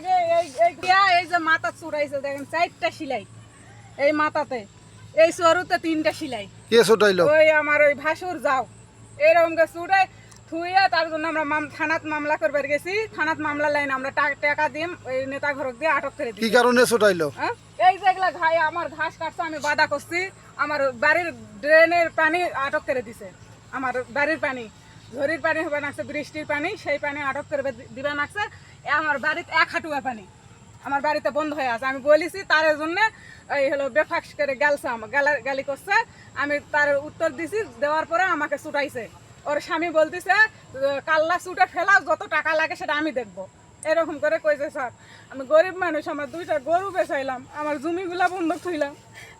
আগে এই এই যে মাথা চুরাইছে দেখেন চারটা সিলাই। এই মাথাতে এই সরুতে তিনটা সিলাই। কে ছোটাইলো? ওই আমার ওই ভাসুর যাও। এরকম কে চুড়ে থুইয়া তার জন্য আমরা মাম- থানাত মামলা করবার গেছি। থানাত মামলা লাইন আমরা টাকা দিয়ে ওই নেতা ঘরক দিয়ে আটক করে কি কারণে ছোটাইলো? হ্যাঁ? এই যেগুলা ঘাই আমার ঘাস কাটছে আমি বাধা করছি। আমার বাড়ির ড্রেনের পানি আটক করে দিছে। আমার বাড়ির পানি ঝড়ির পানি হবে নাকছে বৃষ্টির পানি সেই পানি আটক করে দিবে নাকছে আমার বাড়িতে এক হাঁটুয়া পানি। আমার বাড়িতে বন্ধ হয়ে আছে। আমি বলেছি তার জন্য এই হলো বেফাক্স করে গেলছে আমার, গেলা করছে। আমি তার উত্তর দিছি, দেওয়ার পরে আমাকে ছুটাইছে। ওর স্বামী বলতেছে, কাল্লা ছুটে ফেলা যত টাকা লাগে সেটা আমি দেখব। এরকম করে কইছে স্যার। আমি গরিব মানুষ আমার দুইটা গরু বেচাইলাম আমার জমিগুলা বন্ধ থইলাম।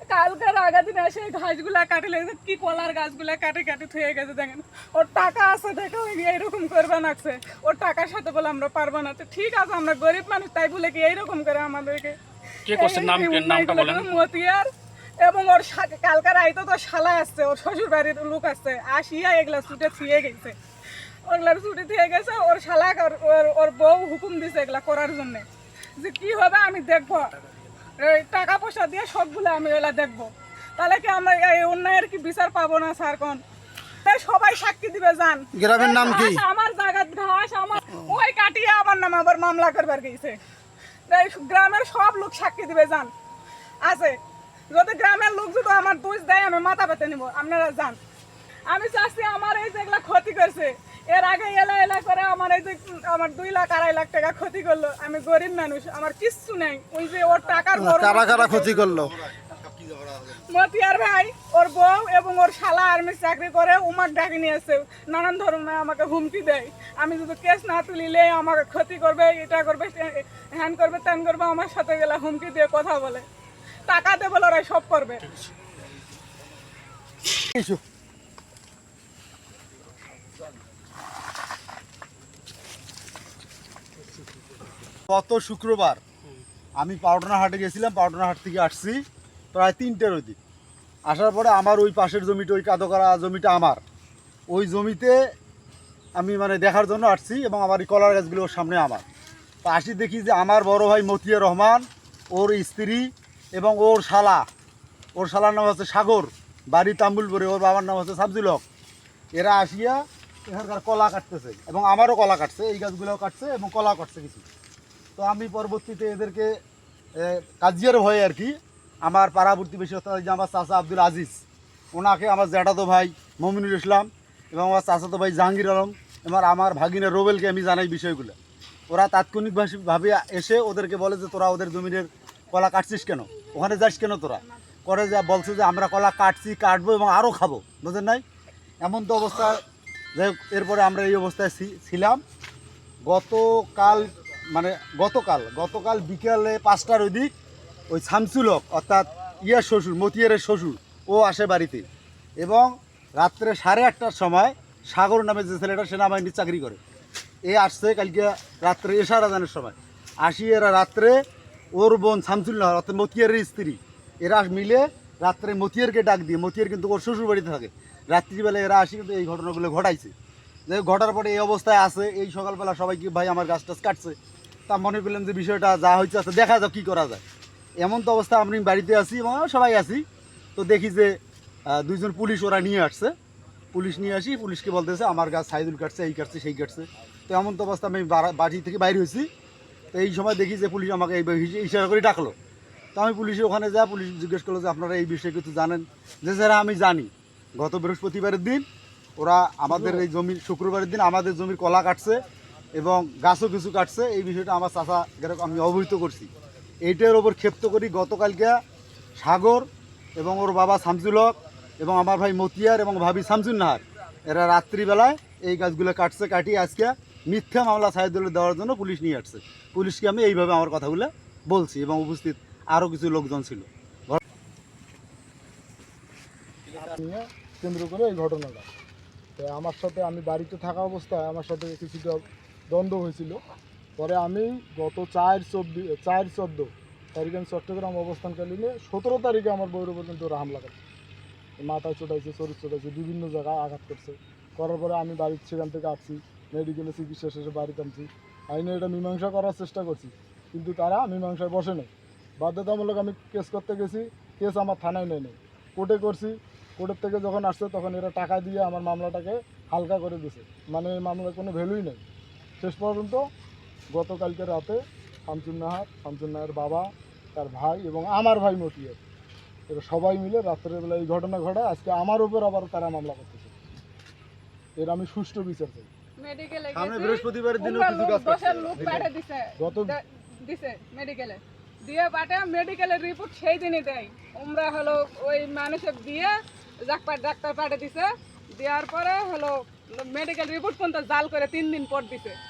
কালকের আগা দিনে এসে ঘাসগুলা কাটে লেগেছে কি কলার গাছগুলা কাটে কাটে থুয়ে গেছে দেখেন। ওর টাকা আছে দেখে এইরকম করবে নাকছে। ওর টাকার সাথে বলে আমরা পারব না। তো ঠিক আছে আমরা গরিব মানুষ তাই বলে কি এইরকম করে আমাদেরকে কে করছে? নাম- এই- এই নামটা বলেন। মতিয়ার? এবং ওর কালকার আইতো তো শালা আসছে ওর শ্বশুর বাড়ির লোক আসছে আসিয়া এগুলা ছুটে থুয়ে গেছে। ওগুলার ছুটে থুয়ে গেছে ওর শালা ওর- ওর বউ হুকুম দিছে এগুলা করার জন্য। যে কি হবে আমি দেখব। এই টাকা পয়সা দিয়ে সবগুলো আমি এগুলা দেখব। তাহলে কি আমরা এই অন্যায়ের কি বিচার পাবো না স্যার কোন? তাই সবাই সাক্ষী দিবে যান গ্রামের নাম কি? আমার জায়গা ঘাস আমার ওই কাটিয়ে আমার নাম আবার মামলা করবার গেছে। তাই গ্রামের সব লোক সাক্ষী দিবে যান আছে। যদি গ্রামের লোক যদি আমার দোষ দেয় আমি মাথা পেতে নিব। আপনারা যান আমি চাচ্ছি আমার এই যেগুলা ক্ষতি করছে এর আগে এলা এলা করে আমার এই যে আমার দুই লাখ আড়াই লাখ টাকা ক্ষতি করল। আমি গরিব মানুষ আমার কিচ্ছু নেই। ওই যে ওর টাকার কারা কারা ক্ষতি করল। মতিয়ার ভাই ওর বউ এবং ওর শালা আর্মি চাকরি করে উমার ডাকি নিয়েছে নানান ধরনের আমাকে হুমকি দেয়। আমি যদি কেস না তুলিলে আমাকে ক্ষতি করবে এটা করবে হ্যান করবে ত্যান করবে আমার সাথে গেলে হুমকি দিয়ে কথা বলে। টাকা দেবে ওরাই সব করবে। গত শুক্রবার আমি পাউডানা হাটে গেছিলাম পাউডানা হাট থেকে আসছি প্রায় তিনটের অধিক আসার পরে আমার ওই পাশের জমিটা, ওই কাদো করা জমিটা আমার। ওই জমিতে আমি মানে দেখার জন্য আসছি এবং আমার এই কলার গাছগুলো ওর সামনে আমার। তো আসি দেখি যে আমার বড় ভাই মতিয়া রহমান, ওর স্ত্রী এবং ওর শালা। ওর শালার নাম হচ্ছে সাগর, বাড়ি তাম্বুলপুরে। ওর বাবার নাম হচ্ছে সাবজুল হক। এরা আসিয়া এখানকার কলা কাটতেছে এবং আমারও কলা কাটছে, এই গাছগুলোও কাটছে এবং কলা কাটছে কিছু। তো আমি পরবর্তীতে এদেরকে কাজিয়ার ভয়ে আর কি, আমার পাড়া প্রতিবেশী অর্থাৎ আমার চাচা আব্দুল আজিজ, ওনাকে আমার জ্যাঠাতো ভাই মমিনুল ইসলাম এবং আমার চাচাতো ভাই জাহাঙ্গীর আলম এবং আমার ভাগিনা রোবেলকে আমি জানাই বিষয়গুলো। ওরা তাৎক্ষণিকভাবে এসে ওদেরকে বলে যে, তোরা ওদের জমিনের কলা কাটছিস কেন? ওখানে যাস কেন তোরা? করে যা, বলছে যে, আমরা কলা কাটছি, কাটবো এবং আরও খাব। বুঝলেন নাই? এমন তো অবস্থা। যাই হোক, এরপরে আমরা এই অবস্থায় ছিলাম। গতকাল মানে গতকাল গতকাল বিকেলে পাঁচটার ওই শামসুল হক, অর্থাৎ ইয়ার শ্বশুর, মতিয়ারের শ্বশুর, ও আসে বাড়িতে। এবং রাত্রে সাড়ে আটটার সময় সাগর নামে যে ছেলেটা সেনাবাহিনীর চাকরি করে। এ আসছে কালকে রাত্রে এশার আজানের সময়। আসি এরা রাত্রে ওর বোন শামসুল নহর অর্থাৎ মতিয়ারের স্ত্রী, এরা মিলে রাত্রে মতিয়ারকে ডাক দিয়ে, মতিয়ার কিন্তু ওর শ্বশুর বাড়িতে থাকে। রাত্রিবেলা এরা আসি কিন্তু এই ঘটনাগুলো ঘটাইছে। যে ঘটার পরে এই অবস্থায় আছে। এই সকালবেলা সবাইকে, ভাই, আমার গাছ টাছ কাটছে। তা মনে করলাম যে বিষয়টা যা হয়েছে আছে দেখা যাক কী করা যায়। এমন তো অবস্থা আমি বাড়িতে আছি এবং সবাই আছি। তো দেখি যে দুইজন পুলিশ ওরা নিয়ে আসছে। পুলিশ নিয়ে আসি পুলিশকে বলতেছে আমার গাছ সাইদুল কাটছে এই কাটছে সেই কাটছে। তো এমন তো অবস্থা আমি বাড়ি থেকে বাইরে হয়েছি। তো এই সময় দেখি যে পুলিশ আমাকে এই ইশারা করে ডাকলো। তো আমি পুলিশের ওখানে যা পুলিশ জিজ্ঞেস করল যে আপনারা এই বিষয়ে কিছু জানেন? যে স্যার আমি জানি। গত বৃহস্পতিবারের দিন ওরা আমাদের এই জমির শুক্রবারের দিন আমাদের জমির কলা কাটছে। এবং গাছও কিছু কাটছে, এই বিষয়টা আমার চাচা আমি অবহিত করছি। এইটার ওপর ক্ষেপ্ত করি গতকালকে সাগর এবং ওর বাবা শামসুল হক এবং আমার ভাই মতিয়ার এবং ভাবি শামসুল নাহার, এরা রাত্রিবেলায় এই গাছগুলো কাটছে, কাটিয়ে আজকে মিথ্যা মামলা সাহেদুল্লাহ দেওয়ার জন্য পুলিশ নিয়ে আসছে। পুলিশকে আমি এইভাবে আমার কথাগুলো বলছি এবং উপস্থিত আরও কিছু লোকজন ছিল। কেন্দ্র করে এই ঘটনাটা। আমার সাথে আমি বাড়িতে থাকা অবস্থায় আমার সাথে কিছুটা দ্বন্দ্ব হয়েছিল। পরে আমি গত চার চব্বিশ চার চোদ্দ তারিখে আমি চট্টগ্রাম অবস্থানকালীনে সতেরো তারিখে আমার বউর পর্যন্ত ওরা হামলা করছে মাথায় চোটাইছে, শরীর চোটাইছে, বিভিন্ন জায়গায় আঘাত করছে। করার পরে আমি বাড়ির সেখান থেকে আসছি মেডিকেলে চিকিৎসা শেষে বাড়িতে আনছি আইনে এটা মীমাংসা করার চেষ্টা করছি, কিন্তু তারা মীমাংসায় বসে নেই। বাধ্যতামূলক আমি কেস করতে গেছি, কেস আমার থানায় নেই নেই। কোর্টে করছি, কোর্টের থেকে যখন আসছে তখন এরা টাকা দিয়ে আমার মামলাটাকে হালকা করে দিছে। মানে এই মামলার কোনো ভ্যালুই নেই। শেষ পর্যন্ত গতকালকে রাতে শামসুন নাহার শামসুন নাহার বাবা তার ভাই এবং আমার ভাই মতিয়ে এরা সবাই মিলে রাত্রেবেলা এই ঘটনা ঘটায়। আজকে আমার উপর আবার তারা মামলা করতেছে। এর আমি সুষ্ঠু বিচার চাই। মেডিকেলে সামনে গেছি দিনও কিছু কাজ করছে। দশের লোক পাঠিয়ে দিছে। গত- দিছে মেডিকেলে দিয়ে পাঠে মেডিকেলের রিপোর্ট সেই দিনই দেয়। আমরা হলো ওই মানুষের দিয়ে ডাক্তার ডাক্তার পাঠিয়ে দিছে। দেওয়ার পরে হলো মেডিকেল রিপোর্ট পর্যন্ত জাল করে তিন দিন পর দিছে।